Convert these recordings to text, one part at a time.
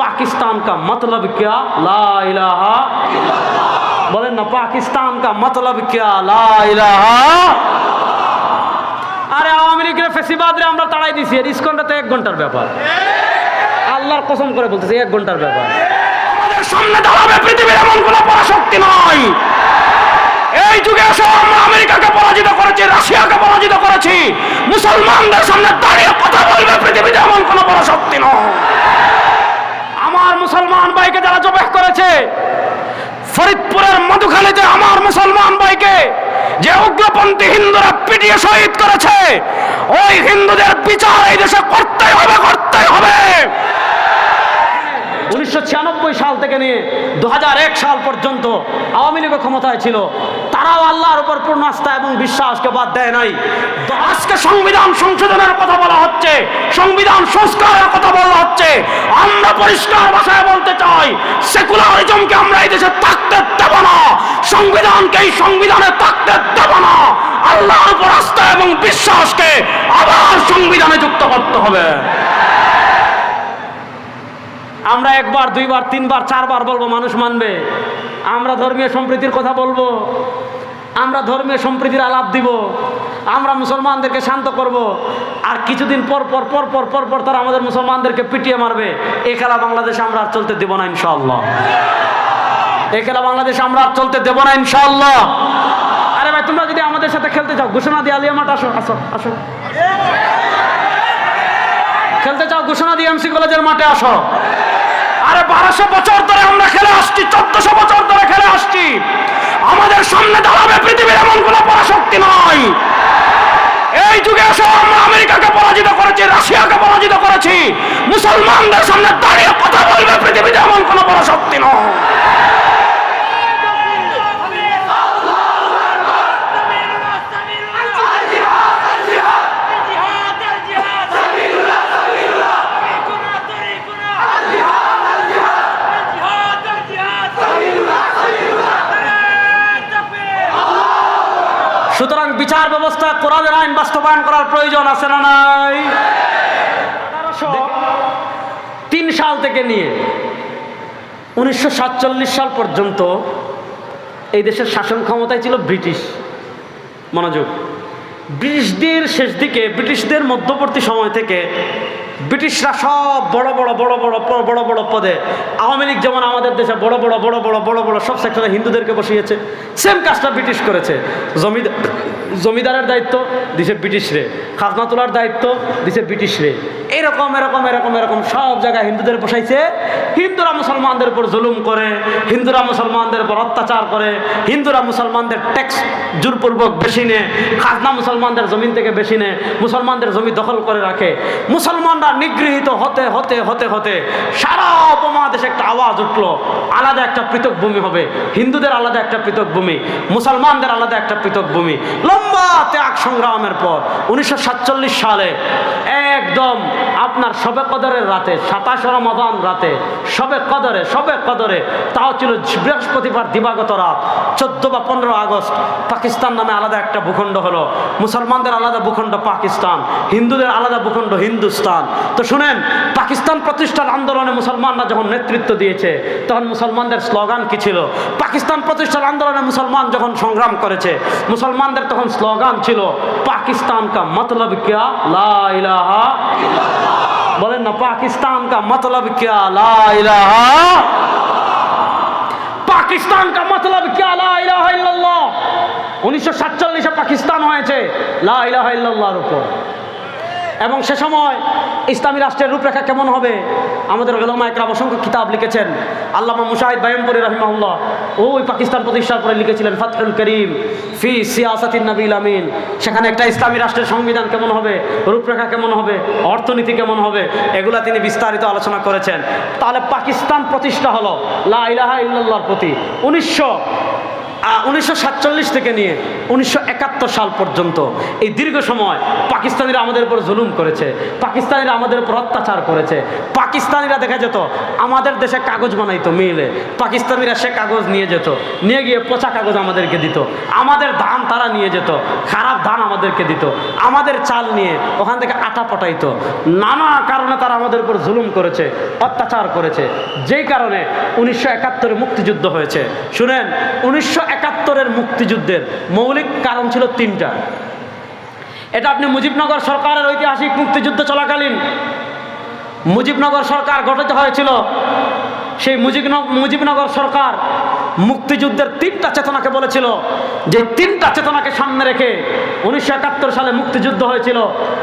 पाकिस्तान का मतलब क्या ला इलाहा বলেন না পাকিস্তান কা মতলব क्या লা ইলাহা আরে আওয়ামী লীগের ফেসিবাদরে আমরা তাড়াই দিছি আর ইসকনটা এক ঘন্টার ব্যাপার আল্লাহর কসম করে বলতেছি এক ঘন্টার ব্যাপার আমাদের সামনে দাঁড়াবে পৃথিবীর এমন কোন পরাশক্তি নয় এই যুগে এসে আমরা আমেরিকাকে পরাজিত করেছি রাশিয়াকে পরাজিত করেছি মুসলমানদের সামনে দাঁড়িয়ে কথা বলবে পৃথিবীতে এমন কোন পরাশক্তি নয় আমার মুসলমান ভাইকে যারা জবেহ করেছে, ফরিদপুরের মধুখালীতে আমার মুসলমান ভাইকে যে উগ্রপন্থী হিন্দুরা পিটিয়ে শহীদ করেছে, ওই হিন্দুদের বিচার এই দেশে করতেই হবে করতেই হবে। উনিশশো সাল থেকে নিয়ে দু হাজার এক সাল পর্যন্ত আওয়ামী লীগ ক্ষমতায় ছিল। তারাও আল্লাহর উপর পূর্ণ আস্থা এবং বিশ্বাসকে বাদ দেয় নাই। আজকে সংবিধান সংশোধনের কথা বলা হচ্ছে, সংবিধান সংস্কারের কথা বলা হচ্ছে আমরা পরিষ্কার ভাষায় বলতে চাই সেকুলারিজমকে আমরা এই দেশে থাকতে দেব না সংবিধানকে এই সংবিধানে থাকতে দেব না। আল্লাহর উপর আস্থা এবং বিশ্বাসকে আবার সংবিধানে যুক্ত করতে হবে। আমরা একবার, দুইবার, তিনবার, চারবার বলব, মানুষ মানবে। আমরা ধর্মীয় সম্প্রীতির কথা বলব। আমরা ধর্মীয় সম্প্রীতির আলাপ দিব। আমরা মুসলমানদেরকে শান্ত করব। আর কিছুদিন পর পর পর পর পর পর তারা আমাদের মুসলমানদেরকে পিটিয়ে মারবে। এই খেলা বাংলাদেশে আমরা আর চলতে দেব না, ইনশাআল্লাহ। এই খেলা বাংলাদেশে আমরা আর চলতে দেব না, ইনশাআল্লাহ। আরে ভাই, তোমরা যদি আমাদের সাথে খেলতে চাও, ঘোষণা দিয়ে আলিয়া মাঠ আসো আসো আসো। খেলতে চাও, ঘোষণা দিয়ে এমসি কলেজের মাঠে আসো। আরে বারোশো বছর ধরে আমরা খেলে আসছি, চোদ্দশো বছর ধরে খেলে আসছি। আমাদের সামনে দাঁড়াবে পৃথিবীর এমন কোন পরাশক্তি নয় এই যুগে এসে আমরা আমেরিকাকে পরাজিত করেছি, রাশিয়াকে পরাজিত করেছি। মুসলমানদের সামনে দাঁড়িয়ে কথা বলবে পৃথিবীতে এমন কোন শক্তি নয়। বিচার ব্যবস্থা, কোরআনের আইন বাস্তবায়ন করার প্রয়োজন আছে না নাই? তিন সাল থেকে নিয়ে উনিশশো সাল পর্যন্ত এই দেশের শাসন ক্ষমতায় ছিল ব্রিটিশ মনোযোগ। ব্রিটিশদের শেষ দিকে, ব্রিটিশদের মধ্যবর্তী সময় থেকে ব্রিটিশরা সব বড় বড় বড় বড় বড় বড় পদে, আওয়ামী লীগ যেমন আমাদের দেশে বড় বড় বড় বড় বড় বড় সব সেক্টরে হিন্দুদেরকে বসিয়েছে, সেম কাজটা ব্রিটিশ করেছে। জমিদার জমিদারের দায়িত্ব দিছে ব্রিটিশ রে খাজনা তোলার দায়িত্ব দিছে ব্রিটিশ রে এরকম এরকম এরকম এরকম সব জায়গায় হিন্দুদের বসাইছে। হিন্দুরা মুসলমানদের উপর জুলুম করে, হিন্দুরা মুসলমানদের উপর অত্যাচার করে, হিন্দুরা মুসলমানদের ট্যাক্স জোরপূর্বক বেশি নেয় খাজনা মুসলমানদের জমিন থেকে বেশি নেয় মুসলমানদের জমি দখল করে রাখে। মুসলমানরা নিগৃহীত হতে হতে হতে হতে সারা উপমহাদেশে একটা আওয়াজ উঠল, আলাদা একটা পৃথক ভূমি হবে। হিন্দুদের আলাদা একটা পৃথক ভূমি, মুসলমানদের আলাদা একটা পৃথক ভূমি। লম্বা ত্যাগ সংগ্রামের পর, উনিশশো সাতচল্লিশ সালে একদম আপনার সবে কদরের রাতে, সাতাশ রমাদান রাতে সবে কদরে সবে কদরে, তাও ছিল বৃহস্পতিবার দিবাগত রাত, চোদ্দ বা পনেরো আগস্ট, পাকিস্তান নামে আলাদা একটা ভূখণ্ড হলো। মুসলমানদের আলাদা ভূখণ্ড পাকিস্তান, হিন্দুদের আলাদা ভূখণ্ড হিন্দুস্তান। তো শুনেন, পাকিস্তান প্রতিষ্ঠার আন্দোলনে মুসলমানরা যখন নেতৃত্ব দিয়েছে, তখন মুসলমানদের স্লোগান কি ছিল? পাকিস্তান প্রতিষ্ঠার আন্দোলনে মুসলমান যখন সংগ্রাম করেছে, মুসলমানদের তখন স্লোগান ছিল, পাকিস্তান কা মতলব ক্যা? লাহা বলেন না, পাকিস্তান কা মতলব ক্যা? লাহা পাকিস্তান কা মতলব ক্যা? লাহ উনিশশো সাতচল্লিশে পাকিস্তান হয়েছে লাহ্লাহর উপর। এবং সে সময় ইসলামী রাষ্ট্রের রূপরেখা কেমন হবে? আমাদের ওলামা একরাম অসংখ্য কিতাব লিখেছেন। আল্লাহ মুশাহিদ বায়মপুরি রহিমাউল্লাহ ওই পাকিস্তান প্রতিষ্ঠার পরে লিখেছিলেন ফাতহুল করিম ফি সিয়াসাতিন নবীল আমিন। সেখানে একটা ইসলামী রাষ্ট্রের সংবিধান কেমন হবে? রূপরেখা কেমন হবে? অর্থনীতি কেমন হবে? এগুলা তিনি বিস্তারিত আলোচনা করেছেন। তাহলে পাকিস্তান প্রতিষ্ঠা হলো লা ইলাহা প্রতি। উনিশশো উনিশশো সাতচল্লিশ থেকে নিয়ে উনিশশো একাত্তর সাল পর্যন্ত এই দীর্ঘ সময় পাকিস্তানিরা আমাদের উপর জুলুম করেছে, পাকিস্তানিরা আমাদের উপর অত্যাচার করেছে, পাকিস্তানিরা দেখা যেত আমাদের দেশে কাগজ বানাইতো মিলে, পাকিস্তানিরা সে কাগজ নিয়ে যেত, নিয়ে গিয়ে পচা কাগজ আমাদেরকে দিত, আমাদের ধান তারা নিয়ে যেত, খারাপ ধান আমাদেরকে দিত, আমাদের চাল নিয়ে ওখান থেকে আটা পটাইতো, নানা কারণে তারা আমাদের উপর জুলুম করেছে, অত্যাচার করেছে, যেই কারণে উনিশশো একাত্তরে মুক্তিযুদ্ধ হয়েছে। শুনেন, উনিশশো একাত্তরের মুক্তিযুদ্ধের মৌলিক কারণ ছিল তিনটা। এটা আপনি মুজিবনগর সরকারের ঐতিহাসিক মুক্তিযুদ্ধ চলাকালীন মুজিবনগর সরকার গঠিত হয়েছিল সেই মুজিব মুজিবনগর সরকার মুক্তিযুদ্ধের তিনটা চেতনাকে বলেছিল। যে তিনটা চেতনাকে সামনে রেখে উনিশশো একাত্তর সালে মুক্তিযুদ্ধ হয়েছিল,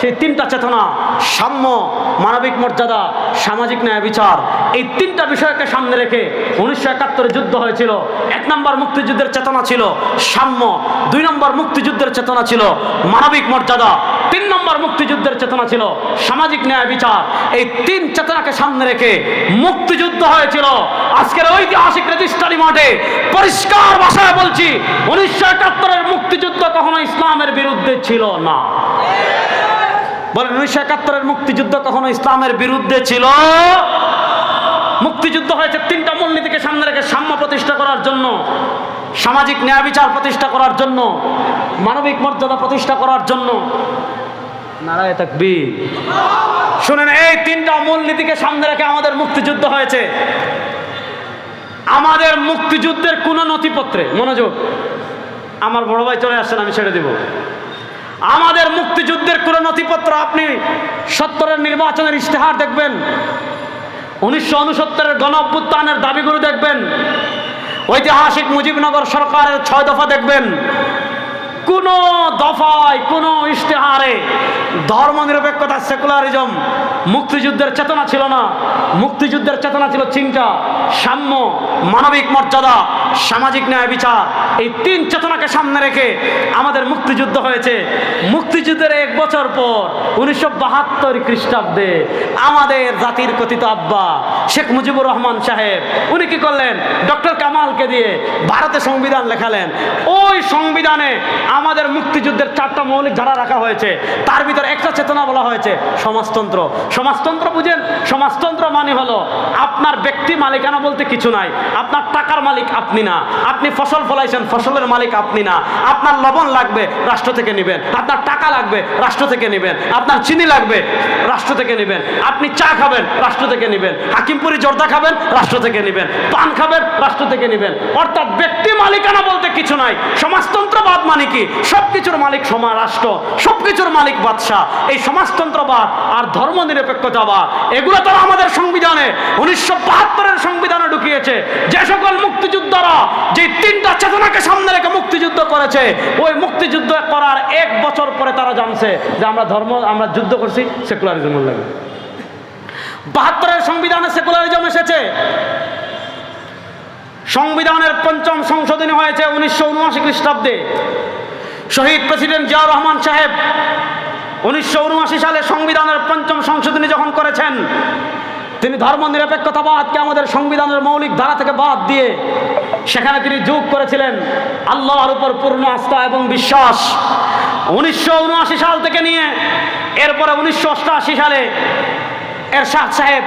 সেই তিনটা চেতনা, সাম্য, মানবিক মর্যাদা, সামাজিক ন্যায় বিচার, এই তিনটা বিষয়কে সামনে রেখে উনিশশো একাত্তরে যুদ্ধ হয়েছিল। এক নম্বর মুক্তিযুদ্ধের চেতনা ছিল সাম্য, দুই নম্বর মুক্তিযুদ্ধের চেতনা ছিল মানবিক মর্যাদা, তিন নম্বর মুক্তিযুদ্ধের চেতনা ছিল সামাজিক ন্যায় বিচার। এই তিন চেতনাকে সামনে রেখে মুক্তিযুদ্ধ হয়েছিল আজকের ঐতিহাসিক রেজিস্ট্রারি মাঠে পরিষ্কার ভাষায় বলছি, উনিশশো একাত্তরের মুক্তিযুদ্ধ কখনো ইসলামের বিরুদ্ধে ছিল না। উনিশশো একাত্তরের মুক্তিযুদ্ধ কখনো ইসলামের বিরুদ্ধে ছিল? মুক্তিযুদ্ধ হয়েছে তিনটা মূলনীতিকে সামনে রেখে সাম্য প্রতিষ্ঠা করার জন্য, সামাজিক ন্যায় বিচার প্রতিষ্ঠা করার জন্য, মানবিক মর্যাদা প্রতিষ্ঠা করার জন্য। নারায় থাকবি শুনেন, এই তিনটা মূলনীতিকে সামনে রেখে আমাদের মুক্তিযুদ্ধ হয়েছে। আমাদের মুক্তিযুদ্ধের কোনো নথিপত্রে, মনোযোগ, আমার বড় ভাই চলে আসছেন আমি ছেড়ে দিব। আমাদের মুক্তিযুদ্ধের কোনো নথিপত্র আপনি সত্তরের নির্বাচনের ইশতেহার দেখবেন, উনিশশো উনসত্তরের গণ অভ্যুত্থানের দাবিগুলো দেখবেন, ঐতিহাসিক মুজিবনগর সরকারের ছয় দফা দেখবেন কোন দফায়, কোন ইশতেহারে ধর্ম নিরপেক্ষতা সেকুলারিজম, মুক্তিযুদ্ধের চেতনা ছিল না। মুক্তিযুদ্ধের চেতনা ছিল চিন্তা, সাম্য, মানবিক মর্যাদা, সামাজিক ন্যায় বিচার। এই তিন চেতনাকে সামনে রেখে আমাদের মুক্তিযুদ্ধ হয়েছে। মুক্তিযুদ্ধের এক বছর পর উনিশশো বাহাত্তর খ্রিস্টাব্দে আমাদের জাতির কথিত আব্বা শেখ মুজিবুর রহমান সাহেব, উনি কি করলেন? ডক্টর কামালকে দিয়ে ভারতে সংবিধান লেখালেন। ওই সংবিধানে আমাদের মুক্তিযুদ্ধের চারটা মৌলিক ধারা রাখা হয়েছে। তার ভিতরে একটা চেতনা বলা হয়েছে, সমাজতন্ত্র। সমাজতন্ত্র বুঝেন? সমাজতন্ত্র মানে হলো, আপনার ব্যক্তি মালিকানা বলতে কিছু নাই। আপনার টাকার মালিক আপনি না। আপনি ফসল ফলাইছেন, ফসলের মালিক আপনি না। আপনার লবণ লাগবে, রাষ্ট্র থেকে নেবেন। আপনার টাকা লাগবে, রাষ্ট্র থেকে নেবেন। আপনার চিনি লাগবে, রাষ্ট্র থেকে নেবেন। আপনি চা খাবেন, রাষ্ট্র থেকে নেবেন। হাকিমপুরি জর্দা খাবেন, রাষ্ট্র থেকে নেবেন। পান খাবেন, রাষ্ট্র থেকে নেবেন। অর্থাৎ ব্যক্তি মালিকানা বলতে কিছু নাই। সমাজতন্ত্রবাদ মানে কি? সব কিছুর মালিক সমা রাষ্ট্র। সব কিছুর মালিক বাদশাহ। এই সমাজতন্ত্রবাদ আর ধর্ম নিরপেক্ষতাবাদ এগুলো তো আমাদের সংবিধানে, উনিশশো বাহাত্তরের সংবিধানে ঢুকিয়েছে, যে সকল মুক্তিযোদ্ধারা যে তিনটা চেতনাকে সামনে রেখে মুক্তিযুদ্ধ করেছে, ওই মুক্তিযুদ্ধ করার এক বছর পরে তারা জানছে যে আমরা ধর্ম, আমরা যুদ্ধ করছি, সেকুলারিজম লাগে। বাহাত্তরের সংবিধানে সেকুলারিজম এসেছে। সংবিধানের পঞ্চম সংশোধনী হয়েছে উনিশশো উনআশি খ্রিস্টাব্দে। শহীদ প্রেসিডেন্ট জিয়াউর রহমান সাহেব উনিশশো উনআশি সালে সংবিধানের পঞ্চম সংশোধনী যখন করেছেন তিনি ধর্ম নিরপেক্ষতাবাদকে আমাদের সংবিধানের মৌলিক ধারা থেকে বাদ দিয়ে সেখানে তিনি যোগ করেছিলেন আল্লাহর উপর পূর্ণ আস্থা এবং বিশ্বাস। উনিশশো উনআশি সাল থেকে নিয়ে এরপরে উনিশশো অষ্টআশি সালে এরশাদ সাহেব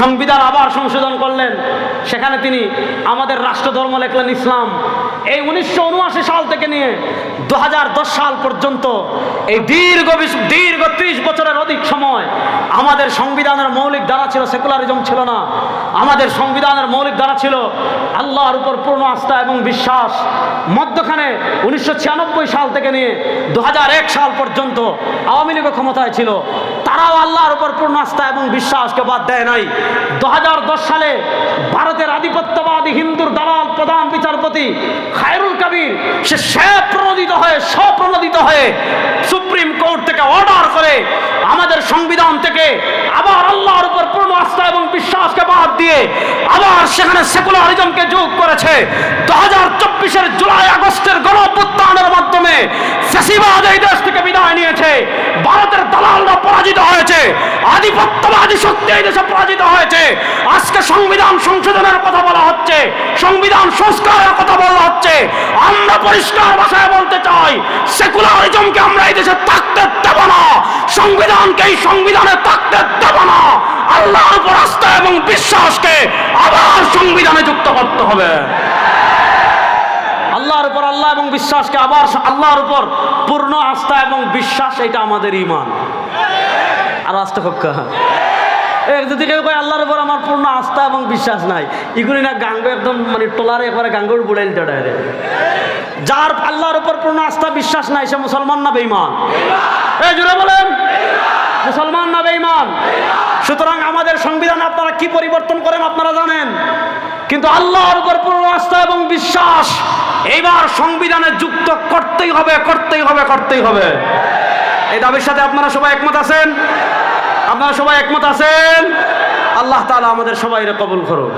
সংবিধান আবার সংশোধন করলেন। সেখানে তিনি আমাদের রাষ্ট্রধর্ম লেখলেন ইসলাম। এই উনিশশো উনআশি সাল থেকে নিয়ে দু হাজার দশ সাল পর্যন্ত এই দীর্ঘ দীর্ঘ ত্রিশ বছরের অধিক সময় আমাদের সংবিধানের মৌলিক দ্বারা ছিল সেকুলারিজম ছিল না। আমাদের সংবিধানের মৌলিক দ্বারা ছিল আল্লাহর উপর পূর্ণ আস্থা এবং বিশ্বাস মধ্যখানে উনিশশো সাল থেকে নিয়ে দুহাজার এক সাল পর্যন্ত আওয়ামী লীগ ক্ষমতায় ছিল। তারাও আল্লাহর উপর পূর্ণ আস্থা এবং বিশ্বাসকে বাদ দেয় নাই। দুহাজার দশ সালে ভারতের আধিপত্যবাদী হিন্দুর দালাল প্রধান বিচারপতি খায়রুল কবির, সে সে প্রণোদিত হয়ে, স্বপ্রণোদিত হয়ে সুপ্রিম কোর্ট থেকে অর্ডার করে আমাদের সংবিধান থেকে বিশ্বাসকে বাদ দিয়ে আবার সেখানে সেকুলারিজমকে যোগ করেছে। দু হাজার চব্বিশের জুলাই, আগস্টের গণ মাধ্যমে ফ্যাসিবাদ এই দেশ থেকে বিদায় নিয়েছে। ভারতের দালালরা পরাজিত হয়েছে। আধিপত্যবাদী শক্তি এই দেশে পরাজিত হয়েছে। আজকে সংবিধান সংশোধনের কথা বলা হচ্ছে, সংবিধান সংস্কারের কথা বলা হচ্ছে। আমরা পরিষ্কার ভাষায় বলতে চাই সেকুলারিজমকে আমরা এই দেশে থাকতে দেব না। সংবিধানকে এই সংবিধানে থাকতে দেব না। আল্লাহর উপর আস্থা এবং বিশ্বাসকে আবার সংবিধানে যুক্ত করতে হবে। আল্লাহর উপর আল্লাহ এবং বিশ্বাসকে আবার আল্লাহর উপর পূর্ণ আস্থা এবং বিশ্বাস, এটা আমাদের ইমান আর আস্থা পক্কা যদি কেউ কয় আল্লাহর উপর আমার পূর্ণ আস্থা এবং বিশ্বাস নাই, এগুলি না গাঙ্গ একদম মানে টোলারে একবারে গাঙ্গুর বুড়াইল চড়ায় যার আল্লাহর উপর পূর্ণ আস্থা, বিশ্বাস নাই, সে মুসলমান না বেঈমান? এই জুড়ে বলেন। মুসলমান না সুতরাং আমাদের সংবিধান আপনারা কি পরিবর্তন করেন আপনারা জানেন? কিন্তু আল্লাহর উপর পূর্ণ আস্থা এবং বিশ্বাস, এইবার সংবিধানে যুক্ত করতেই হবে করতেই হবে করতেই হবে। এই দাবির সাথে আপনারা সবাই একমত আছেন? আপনারা সবাই একমত আছেন? আল্লাহ তাআলা আমাদের সবাই কবুল করুন